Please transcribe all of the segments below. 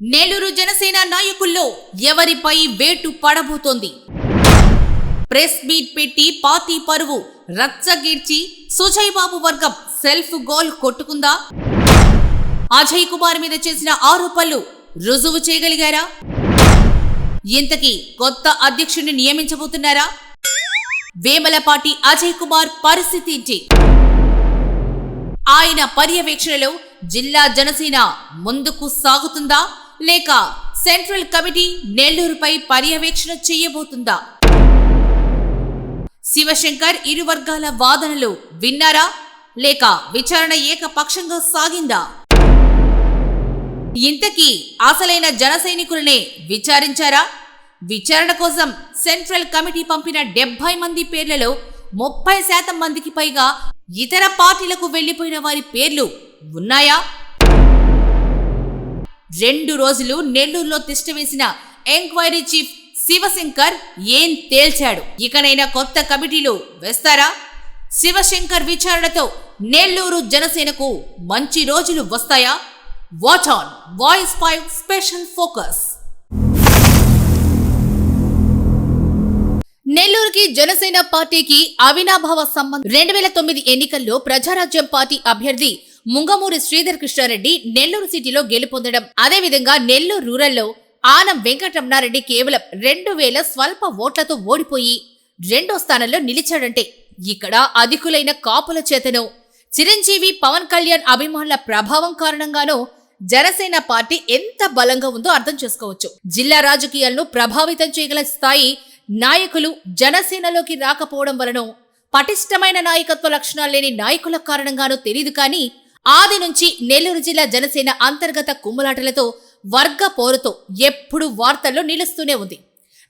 నెల్లూరు జనసేన నాయకుల్లో ఎవరిపై వేటు పడబోతోంది? ప్రెస్ మీట్ పెట్టి పార్టీ పరువు రచ్చగీడ్చి సుజయ్ బాబు వర్గం సెల్ఫ్ గోల్ కొట్టుకుందా? అజయ్ కుమార్ మీద చేసిన ఆరోపణలు రుజువు చేయగలిగారా? ఇంతకీ కొత్త అధ్యక్షుడిని నియమించబోతున్నారా? వేమలపాటి అజయ్ కుమార్ పరిస్థితి ఏంటి? ఆయన పర్యవేక్షణలో జిల్లా జనసేన ముందుకు సాగుతుందా? లేక సెంట్రల్ కమిటీ నెల్లూరుపై పర్యవేక్షణ చేయబోతుందా? శివశంకర్ ఇరు వర్గాల వాదనలు విన్నారా? లేక విచారణ ఏకపక్షంగా సాగిందా? ఇంతకీ అసలైన జన సైనికులనే విచారించారా? విచారణ కోసం సెంట్రల్ కమిటీ పంపిన డెబ్బై మంది పేర్లలో ముప్పై శాతం మందికి పైగా ఇతర పార్టీలకు వెళ్ళిపోయిన వారి పేర్లు ఉన్నాయా? రెండు రోజులు నెల్లూరులో తిష్టవేసిన ఎంక్వైరీ చీఫ్ శివశంకర్ ఏం తేల్చాడు? ఇకనైనా కొత్త కమిటీలు వేస్తారా? శివశంకర్ విచారణతో నెల్లూరు జనసేనకు మంచి రోజులు వస్తాయా? Watch on Voice five special focus. నెల్లూరుకి జనసేన పార్టీకి అవినాభావ సంబంధం. రెండు వేల తొమ్మిది ఎన్నికల్లో ప్రజారాజ్యం పార్టీ అభ్యర్థి ముంగమూరి శ్రీధర్ కృష్ణారెడ్డి నెల్లూరు సిటీలో గెలుపొందడం. అదేవిధంగా నెల్లూరు రూరల్లో ఆనం వెంకటరమణారెడ్డి కేవలం రెండు వేల స్వల్ప ఓట్లతో ఓడిపోయి రెండో స్థానంలో నిలిచాడంటే ఇక్కడ అధికులైన కాపుల చేతనో. చిరంజీవి పవన్ కళ్యాణ్ అభిమానుల ప్రభావం కారణంగానో జనసేన పార్టీ ఎంత బలంగా ఉందో అర్థం చేసుకోవచ్చు. జిల్లా రాజకీయాలను ప్రభావితం చేయగల స్థాయి నాయకులు జనసేనలోకి రాకపోవడం వలన పటిష్టమైన నాయకత్వ లక్షణాలు లేని నాయకుల కారణంగానో తెలియదు కానీ ఆది నుంచి నెల్లూరు జిల్లా జనసేన అంతర్గత కుమ్ములాటలతో వర్గ పోరుతో ఎప్పుడు వార్తల్లో నిలుస్తూనే ఉంది.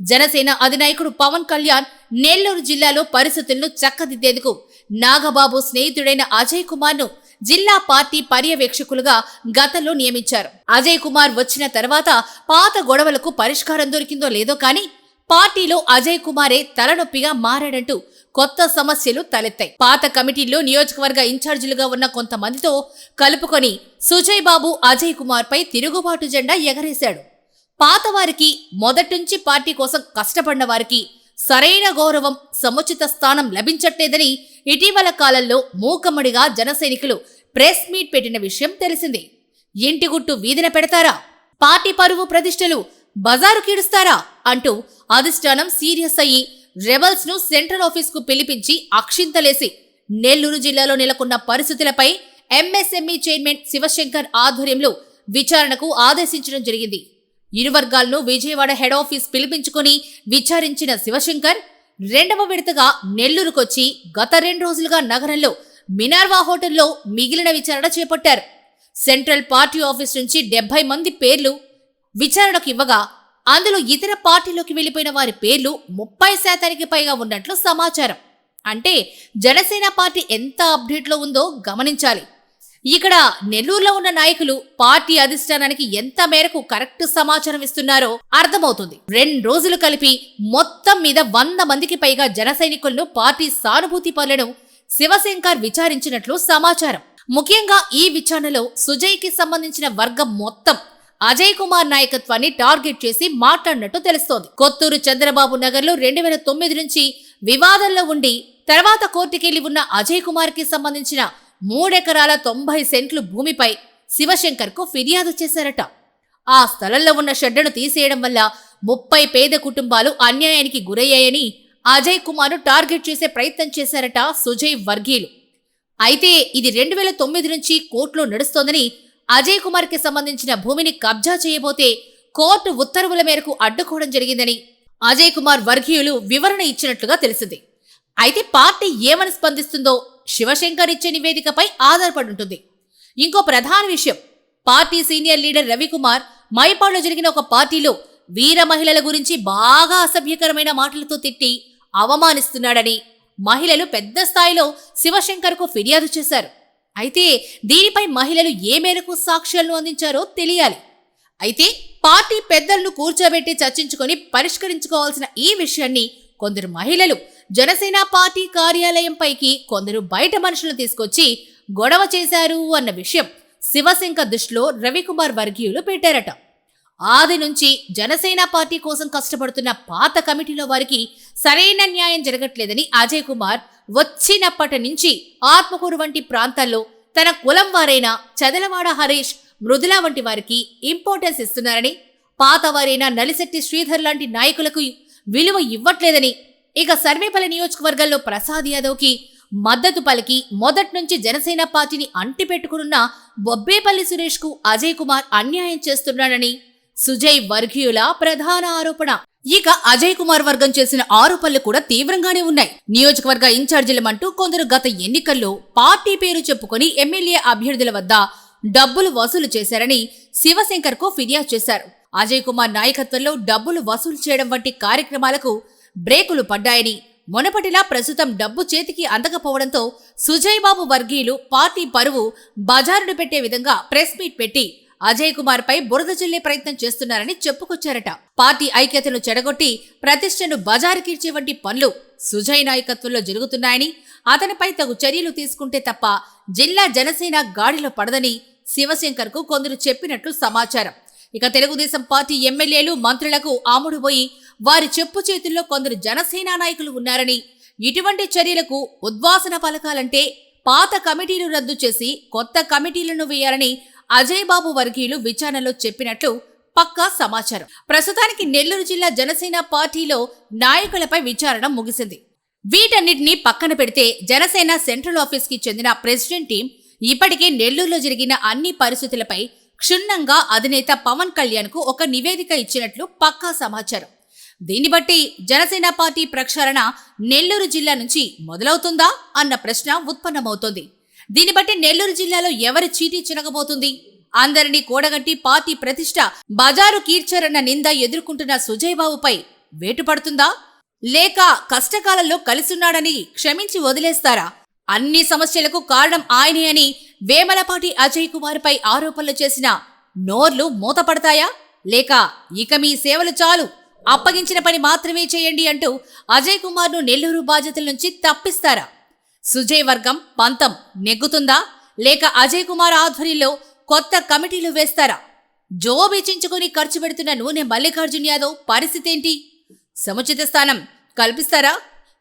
జనసేన అధినాయకుడు పవన్ కళ్యాణ్ నెల్లూరు జిల్లాలో పరిస్థితులను చక్కదిద్దేందుకు నాగబాబు స్నేహితుడైన అజయ్ కుమార్ను జిల్లా పార్టీ పర్యవేక్షకులుగా గతంలో నియమించారు. అజయ్ కుమార్ వచ్చిన తర్వాత పాత గొడవలకు పరిష్కారం దొరికిందో లేదో కానీ పార్టీలో అజయ్ కుమారే తలనొప్పిగా మారాడంటూ కొత్త సమస్యలు తలెత్తాయి. పాత కమిటీల్లో నియోజకవర్గ ఇన్ఛార్జీలుగా ఉన్న కొంతమందితో కలుపుకొని సుజయ్ బాబు అజయ్ కుమార్ పై తిరుగుబాటు జెండా ఎగరేశాడు. పాతవారికి మొదటించి పార్టీ కోసం కష్టపడిన వారికి సరైన గౌరవం సముచిత స్థానం లభించట్లేదని ఇటీవల కాలంలో మూకమ్మడిగా జనసైనికులు ప్రెస్ మీట్ పెట్టిన విషయం తెలిసిందే. ఇంటి గుట్టు వీధిన పెడతారా? పార్టీ పరువు ప్రతిష్టలు బజారు కీడుస్తారా? అంటూ అధిష్టానం సీరియస్ అయ్యి రెబల్స్ను సెంట్రల్ ఆఫీస్కు పిలిపించి అక్షింతలేసి నెల్లూరు జిల్లాలో నెలకొన్న పరిస్థితులపై ఎంఎస్ఎంఈ చైర్మన్ శివశంకర్ ఆధ్వర్యంలో విచారణకు ఆదేశించడం జరిగింది. ఇరు వర్గాలను విజయవాడ హెడ్ ఆఫీస్ పిలిపించుకొని విచారించిన శివశంకర్ రెండవ విడతగా నెల్లూరుకొచ్చి గత రెండు రోజులుగా నగరంలో మినార్వా హోటల్లో మిగిలిన విచారణ చేపట్టారు. సెంట్రల్ పార్టీ ఆఫీస్ నుంచి డెబ్బై మంది పేర్లు విచారణకు ఇవ్వగా అందులో ఇతర పార్టీలోకి వెళ్ళిపోయిన వారి పేర్లు ముప్పై శాతానికి పైగా ఉన్నట్లు సమాచారం. అంటే జనసేన పార్టీ ఎంత అప్డేట్లో ఉందో గమనించాలి. ఇక్కడ నెల్లూరులో ఉన్న నాయకులు పార్టీ అధిష్టానానికి ఎంత మేరకు కరెక్ట్ సమాచారం ఇస్తున్నారో అర్థమవుతుంది. రెండు రోజులు కలిపి మొత్తం మీద వంద మందికి పైగా జన సైనికులను పార్టీ సానుభూతి పనులను శివశంకర్ విచారించినట్లు సమాచారం. ముఖ్యంగా ఈ విచారణలో సుజయ్కి సంబంధించిన వర్గం మొత్తం అజయ్ కుమార్ నాయకత్వాన్ని టార్గెట్ చేసి మాట్లాడినట్టు తెలుస్తోంది. కొత్తూరు చంద్రబాబు నగర్లో రెండు వేల తొమ్మిది నుంచి వివాదంలో ఉండి తర్వాత కోర్టుకెళ్ళి ఉన్న అజయ్ కుమార్కి సంబంధించిన మూడెకరాల తొంభై సెంట్లు భూమిపై శివశంకర్కు ఫిర్యాదు చేశారట. ఆ స్థలంలో ఉన్న షెడ్డును తీసేయడం వల్ల ముప్పై పేద కుటుంబాలు అన్యాయానికి గురయ్యాయని అజయ్ కుమార్ టార్గెట్ చేసే ప్రయత్నం చేశారట సుజయ్ వర్గీలు అయితే ఇది రెండు వేల తొమ్మిది నుంచి కోర్టులో నడుస్తోందని అజయ్ కుమార్కి సంబంధించిన భూమిని కబ్జా చేయబోతే కోర్టు ఉత్తర్వుల మేరకు అడ్డుకోవడం జరిగిందని అజయ్ కుమార్ వర్గీయులు వివరణ ఇచ్చినట్లుగా తెలిసింది. అయితే పార్టీ ఏమని స్పందిస్తుందో శివశంకర్ ఇచ్చే నివేదికపై ఆధారపడి ఉంటుంది. ఇంకో ప్రధాన విషయం పార్టీ సీనియర్ లీడర్ రవికుమార్ మైపాడులో జరిగిన ఒక పార్టీలో వీర మహిళల గురించి బాగా అసభ్యకరమైన మాటలతో తిట్టి అవమానిస్తున్నాడని మహిళలు పెద్ద స్థాయిలో శివశంకర్కు ఫిర్యాదు చేశారు. అయితే దీనిపై మహిళలు ఏ మేరకు సాక్ష్యాలను అందించారో తెలియాలి. అయితే పార్టీ పెద్దలను కూర్చోబెట్టి చర్చించుకొని పరిష్కరించుకోవాల్సిన ఈ విషయాన్ని కొందరు మహిళలు జనసేన పార్టీ కార్యాలయం పైకి కొందరు బయట మనుషులను తీసుకొచ్చి గొడవ చేశారు అన్న విషయం శివశంకర్ దృష్టిలో రవికుమార్ వర్గీయులు పెట్టారట. ఆది నుంచి జనసేన పార్టీ కోసం కష్టపడుతున్న పాత కమిటీలో వారికి సరైన న్యాయం జరగట్లేదని అజయ్ కుమార్ వచ్చినప్పటి నుంచి ఆత్మకూరు వంటి ప్రాంతాల్లో తన కులం వారైన చదలవాడ హరీష్ మృదుల వంటి వారికి ఇంపార్టెన్స్ ఇస్తున్నారని పాత వారైన నలిశెట్టి శ్రీధర్ లాంటి నాయకులకు విలువ ఇవ్వట్లేదని ఇక సర్వేపల్లి నియోజకవర్గంలో ప్రసాద్ యాదవ్కి మద్దతు పలికి మొదటి నుంచి జనసేన పార్టీని అంటిపెట్టుకున్న బొబ్బేపల్లి సురేష్కు అజయ్ కుమార్ అన్యాయం చేస్తున్నాడని సుజయ్ వర్గీయుల ప్రధాన ఆరోపణ. ఇక అజయ్ కుమార్ వర్గం చేసిన ఆరోపణలు కూడా తీవ్రంగానే ఉన్నాయి. నియోజకవర్గ ఇన్ఛార్జీలమంటూ కొందరు గత ఎన్నికల్లో పార్టీ పేరు చెప్పుకొని ఎమ్మెల్యే అభ్యర్థుల వద్ద డబ్బులు వసూలు చేశారని శివశంకర్కు ఫిర్యాదు చేశారు. అజయ్ కుమార్ నాయకత్వంలో డబ్బులు వసూలు చేయడం వంటి కార్యక్రమాలకు బ్రేకులు పడ్డాయని మునపటిలా ప్రస్తుతం డబ్బు చేతికి అందకపోవడంతో సుజయ్ బాబు వర్గీయులు పార్టీ పరువు బజారును పెట్టే విధంగా ప్రెస్ మీట్ పెట్టి అజయ్ కుమార్ పై బురద చెల్లే ప్రయత్నం చేస్తున్నారని చెప్పుకొచ్చారట. పార్టీ ఐక్యతను చెడగొట్టి ప్రతిష్టను బజారుకీర్చే వంటి పనులు సుజయ్ నాయకత్వంలో జరుగుతున్నాయని అతనిపై తగు చర్యలు తీసుకుంటే తప్ప జిల్లా జనసేన గాడిలో పడదని శివశంకర్కు కొందరు చెప్పినట్లు సమాచారం. ఇక తెలుగుదేశం పార్టీ ఎమ్మెల్యేలు మంత్రులకు ఆముడుపోయి వారి చెప్పు చేతుల్లో కొందరు జనసేన నాయకులు ఉన్నారని ఇటువంటి చర్యలకు ఉద్వాసన పలకాలంటే పాత కమిటీలు రద్దు చేసి కొత్త కమిటీలను వేయాలని అజయ్ బాబు వర్గీయులు విచారణలో చెప్పినట్లు పక్కా సమాచారం. ప్రస్తుతానికి నెల్లూరు జిల్లా జనసేన పార్టీలో నాయకులపై విచారణ ముగిసింది. వీటన్నిటిని పక్కన పెడితే జనసేన సెంట్రల్ ఆఫీస్కి చెందిన ప్రెసిడెంట్ టీం ఇప్పటికే నెల్లూరులో జరిగిన అన్ని పరిస్థితులపై క్షుణ్ణంగా అధినేత పవన్ కళ్యాణ్కు ఒక నివేదిక ఇచ్చినట్లు పక్కా సమాచారం. దీన్ని బట్టి జనసేన పార్టీ ప్రక్షాళన నెల్లూరు జిల్లా నుంచి మొదలవుతుందా అన్న ప్రశ్న ఉత్పన్నమవుతోంది. దీన్ని బట్టి నెల్లూరు జిల్లాలో ఎవరి చీటీ చినగబోతుంది? అందరినీ కూడగట్టి పార్టీ ప్రతిష్ట బజారు కీర్చారన్న నింద ఎదుర్కొంటున్న సుజయ్ బాబుపై వేటు పడుతుందా? లేక కష్టకాలంలో కలిసున్నాడని క్షమించి వదిలేస్తారా? అన్ని సమస్యలకు కారణం ఆయనే అని వేమలపాటి అజయ్ కుమార్ పై ఆరోపణలు చేసిన నోర్లు మూతపడతాయా? లేక ఇక మీ సేవలు చాలు. అప్పగించిన పని మాత్రమే చేయండి అంటూ అజయ్ కుమార్ను నెల్లూరు బాధ్యతల నుంచి తప్పిస్తారా? సుజయ్ వర్గం పంతం నెగ్గుతుందా? లేక అజయ్ కుమార్ ఆధ్వర్యంలో కొత్త కమిటీలు వేస్తారా? జోబిచించుకుని ఖర్చు పెడుతున్న నూనె మల్లికార్జున్ యాదవ్ పరిస్థితి ఏంటి సముచిత స్థానం కల్పిస్తారా?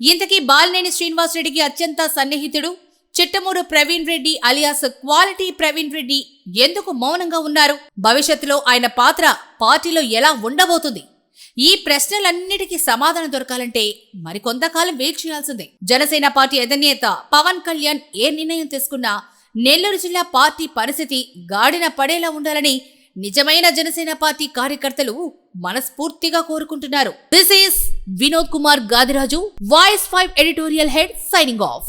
ఇంతకీ బాలినేని శ్రీనివాసరెడ్డికి అత్యంత సన్నిహితుడు చిట్టమూరు ప్రవీణ్ రెడ్డి అలియాస్ క్వాలిటీ ప్రవీణ్ రెడ్డి ఎందుకు మౌనంగా ఉన్నారు? భవిష్యత్తులో ఆయన పాత్ర పార్టీలో ఎలా ఉండబోతుంది? ఈ ప్రశ్నలన్నిటికీ సమాధానం దొరకాలంటే మరికొంతకాలం వెయిట్ చేయాల్సిందే. జనసేన పార్టీ అధినేత పవన్ కళ్యాణ్ ఏ నిర్ణయం తీసుకున్నా నెల్లూరు జిల్లా పార్టీ పరిస్థితి గాడిన పడేలా ఉండాలని నిజమైన జనసేన పార్టీ కార్యకర్తలు మనస్ఫూర్తిగా కోరుకుంటున్నారు. This is Vinod Kumar Gadiraju Voice five editorial head signing off